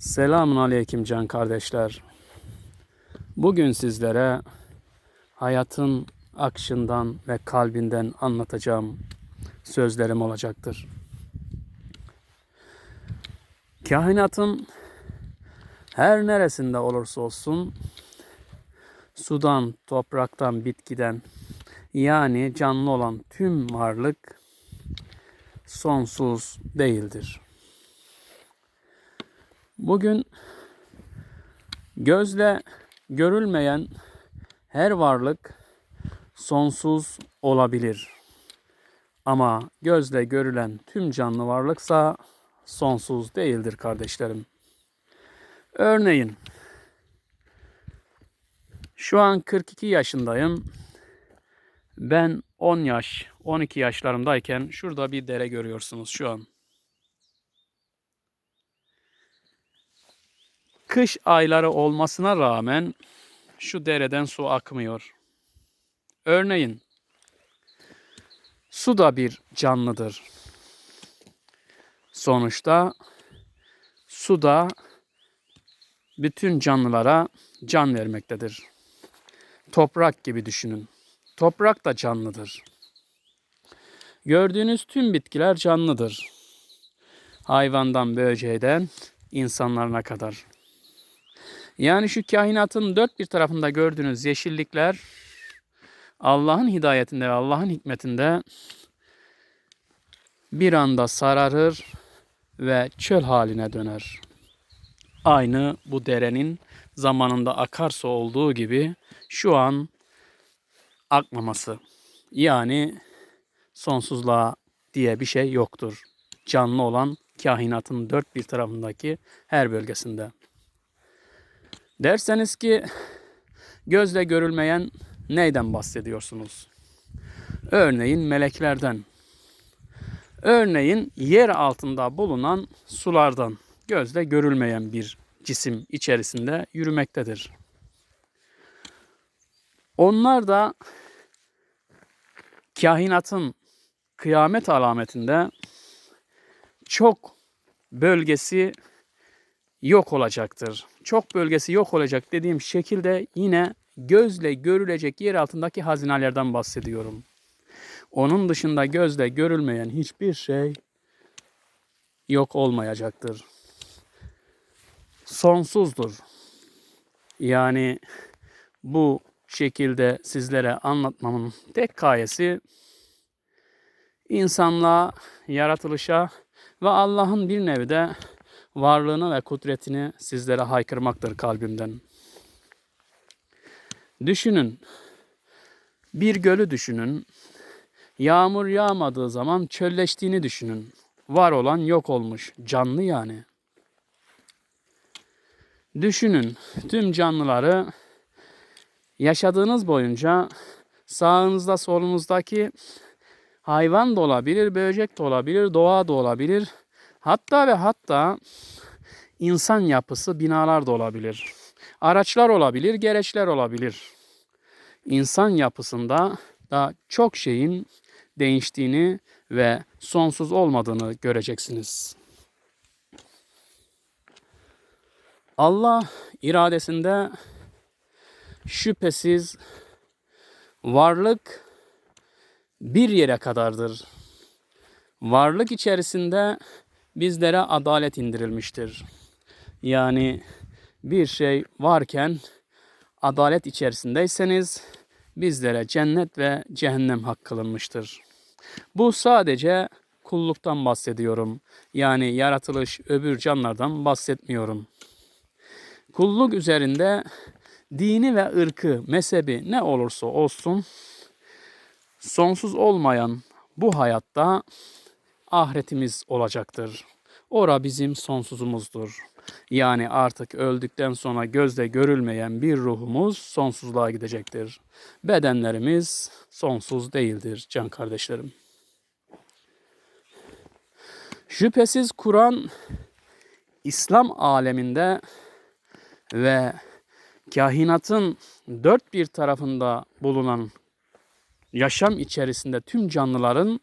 Selamun aleyküm can kardeşler. Bugün sizlere hayatın akışından ve kalbinden anlatacağım sözlerim olacaktır. Kainatın her neresinde olursa olsun sudan, topraktan, bitkiden yani canlı olan tüm varlık sonsuz değildir. Bugün gözle görülmeyen her varlık sonsuz olabilir. Ama gözle görülen tüm canlı varlıksa sonsuz değildir kardeşlerim. Örneğin şu an 42 yaşındayım. Ben 10 yaş, 12 yaşlarımdayken şurada bir dere görüyorsunuz şu an. Kış ayları olmasına rağmen şu dereden su akmıyor. Örneğin su da bir canlıdır. Sonuçta su da bütün canlılara can vermektedir. Toprak gibi düşünün. Toprak da canlıdır. Gördüğünüz tüm bitkiler canlıdır. Hayvandan böceğden insanlarına kadar. Yani şu kainatın dört bir tarafında gördüğünüz yeşillikler Allah'ın hidayetinde ve Allah'ın hikmetinde bir anda sararır ve çöl haline döner. Aynı bu derenin zamanında akarsu olduğu gibi şu an akmaması. Yani sonsuzluğa diye bir şey yoktur. Canlı olan kainatın dört bir tarafındaki her bölgesinde. Derseniz ki gözle görülmeyen neyden bahsediyorsunuz? Örneğin meleklerden. Örneğin yer altında bulunan sulardan gözle görülmeyen bir cisim içerisinde yürümektedir. Onlar da kainatın kıyamet alametinde çok bölgesi yok olacaktır. Çok bölgesi yok olacak dediğim şekilde yine gözle görülecek yer altındaki hazinelerden bahsediyorum. Onun dışında gözle görülmeyen hiçbir şey yok olmayacaktır. Sonsuzdur. Yani bu şekilde sizlere anlatmamın tek gayesi insanlığa, yaratılışa ve Allah'ın bir nevi de varlığını ve kudretini sizlere haykırmaktır kalbimden. Düşünün, bir gölü düşünün, yağmur yağmadığı zaman çölleştiğini düşünün. Var olan yok olmuş, canlı yani. Düşünün, tüm canlıları yaşadığınız boyunca sağınızda solunuzdaki hayvan da olabilir, böcek de olabilir, doğa da olabilir. Hatta ve hatta insan yapısı binalar da olabilir. Araçlar olabilir, gereçler olabilir. İnsan yapısında da çok şeyin değiştiğini ve sonsuz olmadığını göreceksiniz. Allah iradesinde şüphesiz varlık bir yere kadardır. Varlık içerisinde bizlere adalet indirilmiştir. Yani bir şey varken adalet içerisindeyseniz bizlere cennet ve cehennem hak kılınmıştır. Bu sadece kulluktan bahsediyorum. Yani yaratılış öbür canlardan bahsetmiyorum. Kulluk üzerinde dini ve ırkı, mezhebi ne olursa olsun sonsuz olmayan bu hayatta ahiretimiz olacaktır. Ora bizim sonsuzumuzdur. Yani artık öldükten sonra gözle görülmeyen bir ruhumuz sonsuzluğa gidecektir. Bedenlerimiz sonsuz değildir can kardeşlerim. Şüphesiz Kur'an İslam aleminde ve kainatın dört bir tarafında bulunan yaşam içerisinde tüm canlıların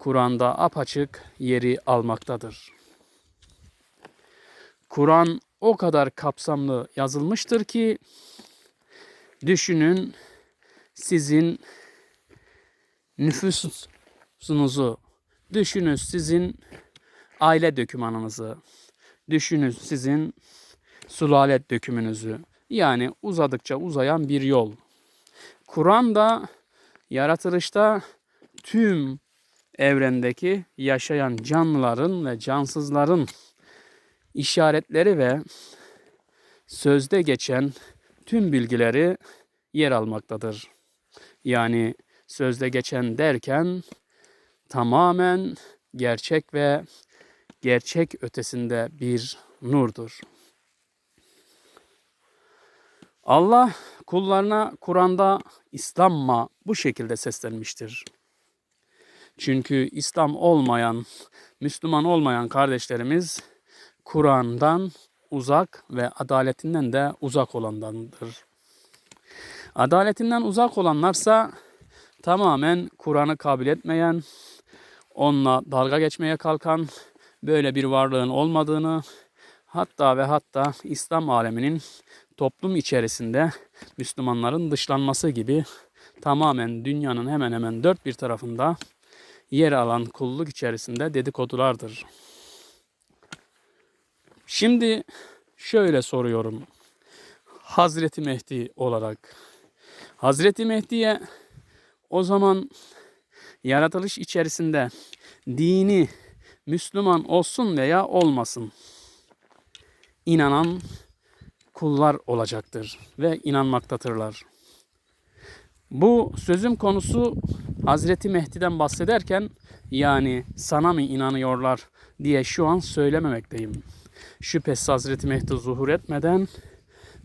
Kur'an'da apaçık yeri almaktadır. Kur'an o kadar kapsamlı yazılmıştır ki düşünün sizin nüfusunuzu, düşünün sizin aile dökümanınızı, düşünün sizin sulalet dökümünüzü. Yani uzadıkça uzayan bir yol. Kur'an da yaratılışta tüm evrendeki yaşayan canlıların ve cansızların işaretleri ve sözde geçen tüm bilgileri yer almaktadır. Yani sözde geçen derken tamamen gerçek ve gerçek ötesinde bir nurdur. Allah kullarına Kur'an'da İslam'ma bu şekilde seslenmiştir. Çünkü İslam olmayan, Müslüman olmayan kardeşlerimiz Kur'an'dan uzak ve adaletinden de uzak olanlardır. Adaletinden uzak olanlarsa tamamen Kur'an'ı kabul etmeyen, onunla dalga geçmeye kalkan, böyle bir varlığın olmadığını, hatta ve hatta İslam aleminin toplum içerisinde Müslümanların dışlanması gibi tamamen dünyanın hemen hemen dört bir tarafında yer alan kulluk içerisinde dedikodulardır. Şimdi şöyle soruyorum. Hazreti Mehdi olarak Hazreti Mehdi'ye o zaman yaratılış içerisinde dini Müslüman olsun veya olmasın inanan kullar olacaktır ve inanmaktadırlar. Bu sözüm konusu Hazreti Mehdi'den bahsederken yani sana mı inanıyorlar diye şu an söylememekteyim. Şüphesiz Hazreti Mehdi zuhur etmeden,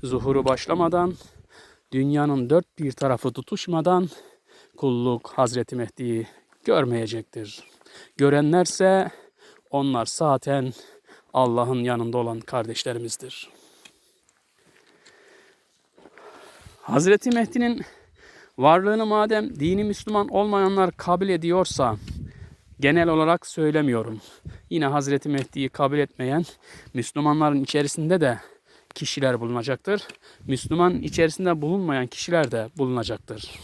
zuhuru başlamadan, dünyanın dört bir tarafı tutuşmadan kulluk Hazreti Mehdi'yi görmeyecektir. Görenlerse onlar zaten Allah'ın yanında olan kardeşlerimizdir. Hazreti Mehdi'nin varlığını madem dini Müslüman olmayanlar kabul ediyorsa genel olarak söylemiyorum. Yine Hazreti Mehdi'yi kabul etmeyen Müslümanların içerisinde de kişiler bulunacaktır. Müslüman içerisinde bulunmayan kişiler de bulunacaktır.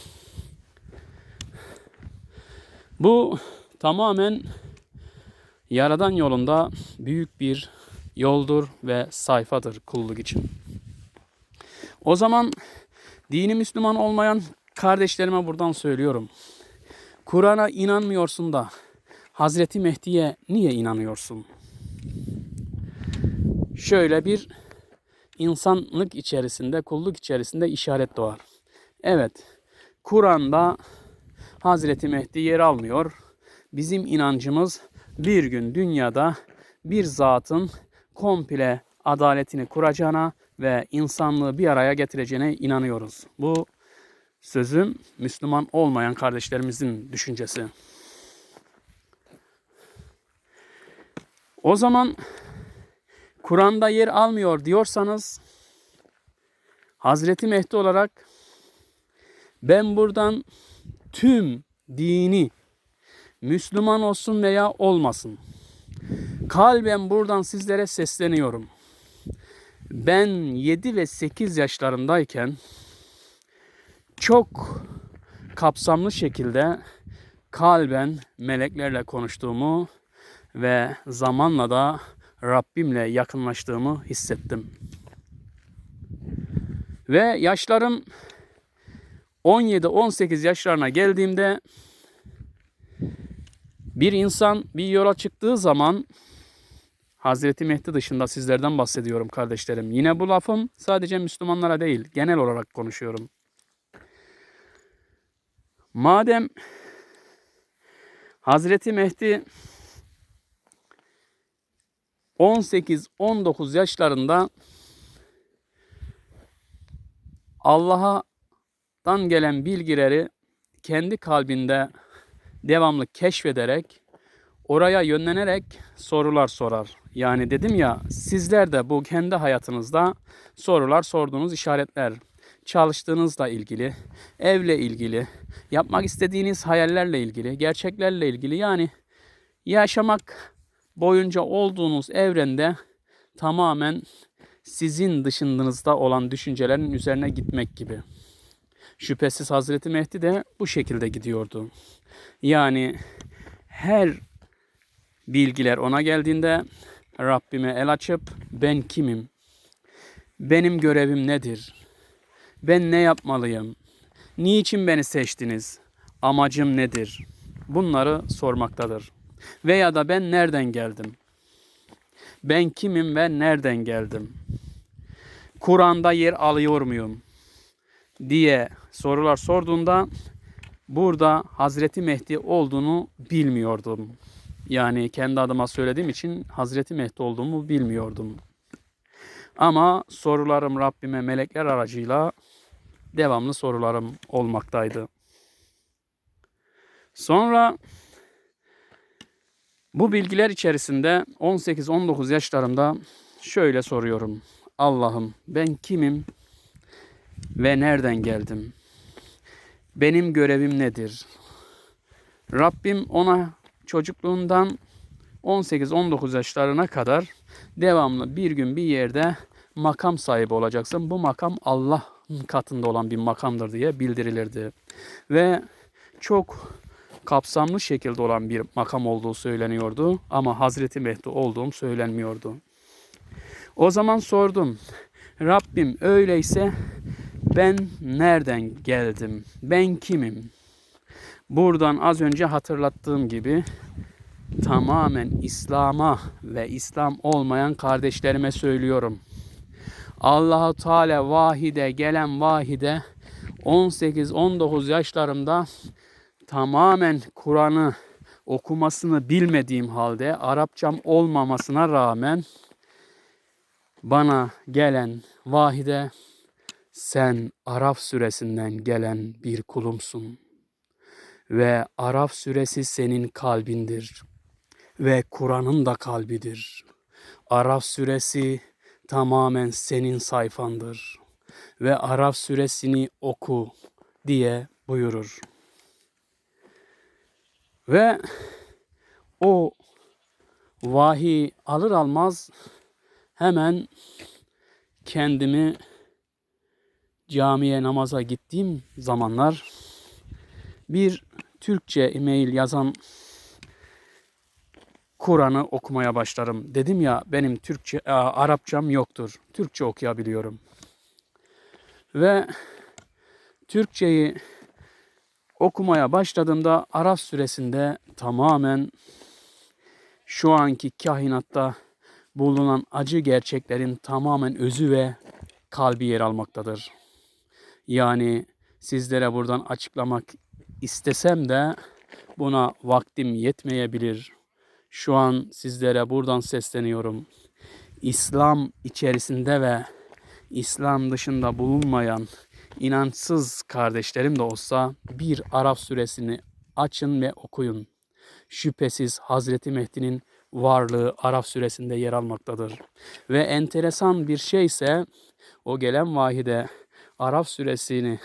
Bu tamamen Yaradan yolunda büyük bir yoldur ve sayfadır kulluk için. O zaman dini Müslüman olmayan kardeşlerime buradan söylüyorum. Kur'an'a inanmıyorsun da Hazreti Mehdi'ye niye inanıyorsun? Şöyle bir insanlık içerisinde, kulluk içerisinde işaret doğar. Evet, Kur'an'da Hazreti Mehdi yer almıyor. Bizim inancımız bir gün dünyada bir zatın komple adaletini kuracağına ve insanlığı bir araya getireceğine inanıyoruz. Bu sözüm Müslüman olmayan kardeşlerimizin düşüncesi. O zaman Kur'an'da yer almıyor diyorsanız Hazreti Mehdi olarak ben buradan tüm dini Müslüman olsun veya olmasın. Kalben buradan sizlere sesleniyorum. Ben 7 ve 8 yaşlarındayken çok kapsamlı şekilde kalben meleklerle konuştuğumu ve zamanla da Rabbimle yakınlaştığımı hissettim. Ve yaşlarım 17-18 yaşlarına geldiğimde bir insan bir yola çıktığı zaman Hazreti Mehdi dışında sizlerden bahsediyorum kardeşlerim. Yine bu lafım sadece Müslümanlara değil, genel olarak konuşuyorum. Madem Hazreti Mehdi 18-19 yaşlarında Allah'tan gelen bilgileri kendi kalbinde devamlı keşfederek oraya yönlenerek sorular sorar. Yani dedim ya sizler de bu kendi hayatınızda sorular sorduğunuz işaretler, çalıştığınızla ilgili, evle ilgili, yapmak istediğiniz hayallerle ilgili, gerçeklerle ilgili yani yaşamak boyunca olduğunuz evrende tamamen sizin dışınızda olan düşüncelerin üzerine gitmek gibi. Şüphesiz Hazreti Mehdi de bu şekilde gidiyordu. Yani her bilgiler ona geldiğinde Rabbime el açıp ben kimim? Benim görevim nedir? Ben ne yapmalıyım? Niçin beni seçtiniz? Amacım nedir? Bunları sormaktadır. Veya da ben nereden geldim? Ben kimim ve nereden geldim? Kur'an'da yer alıyor muyum? diye sorular sorduğunda burada Hazreti Mehdi olduğunu bilmiyordum. Yani kendi adıma söylediğim için Hazreti Mehdi olduğumu bilmiyordum. Ama sorularım Rabbime melekler aracıyla devamlı sorularım olmaktaydı. Sonra bu bilgiler içerisinde 18-19 yaşlarımda şöyle soruyorum. Allah'ım ben kimim ve nereden geldim? Benim görevim nedir? Rabbim ona çocukluğundan 18-19 yaşlarına kadar devamlı bir gün bir yerde makam sahibi olacaksın. Bu makam Allah'ın katında olan bir makamdır diye bildirilirdi. Ve çok kapsamlı şekilde olan bir makam olduğu söyleniyordu ama Hazreti Mehdi olduğum söylenmiyordu. O zaman sordum. Rabbim öyleyse ben nereden geldim? Ben kimim? Buradan az önce hatırlattığım gibi tamamen İslam'a ve İslam olmayan kardeşlerime söylüyorum. Allahu Teala vahide gelen vahide 18-19 yaşlarımda tamamen Kur'an'ı okumasını bilmediğim halde Arapçam olmamasına rağmen bana gelen vahide sen Araf suresinden gelen bir kulumsun ve Araf suresi senin kalbindir ve Kur'an'ın da kalbidir. Araf suresi tamamen senin sayfandır ve Araf suresini oku diye buyurur. Ve o vahiy alır almaz hemen kendimi camiye namaza gittiğim zamanlar bir Türkçe e-mail yazan Kur'an'ı okumaya başlarım. Dedim ya benim Türkçe, Arapçam yoktur. Türkçe okuyabiliyorum. Ve Türkçeyi okumaya başladığımda Araf suresinde tamamen şu anki kainatta bulunan acı gerçeklerin tamamen özü ve kalbi yer almaktadır. Yani sizlere buradan açıklamak istesem de buna vaktim yetmeyebilir. Şu an sizlere buradan sesleniyorum. İslam içerisinde ve İslam dışında bulunmayan inançsız kardeşlerim de olsa bir Arap suresini açın ve okuyun. Şüphesiz Hazreti Mehdi'nin varlığı Araf suresinde yer almaktadır. Ve enteresan bir şey ise o gelen vahide Araf suresini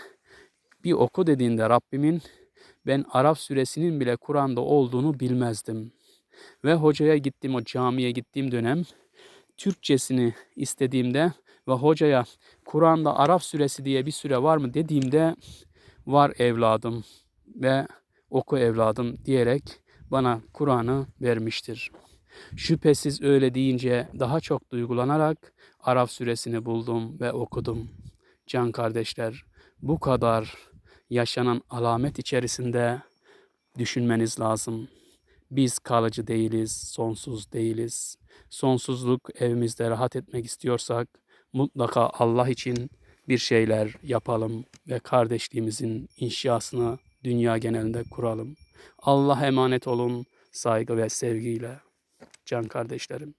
bir oku dediğinde Rabbimin ben Araf suresinin bile Kur'an'da olduğunu bilmezdim. Ve hocaya gittim o camiye gittiğim dönem Türkçesini istediğimde ve hocaya Kur'an'da Araf suresi diye bir süre var mı dediğimde var evladım ve oku evladım diyerek bana Kur'an'ı vermiştir. Şüphesiz öyle deyince daha çok duygulanarak Araf suresini buldum ve okudum. Can kardeşler bu kadar yaşanan alamet içerisinde düşünmeniz lazım. Biz kalıcı değiliz, sonsuz değiliz. Sonsuzluk evimizde rahat etmek istiyorsak mutlaka Allah için bir şeyler yapalım ve kardeşliğimizin inşasını dünya genelinde kuralım. Allah emanet olun saygı ve sevgiyle can kardeşlerim.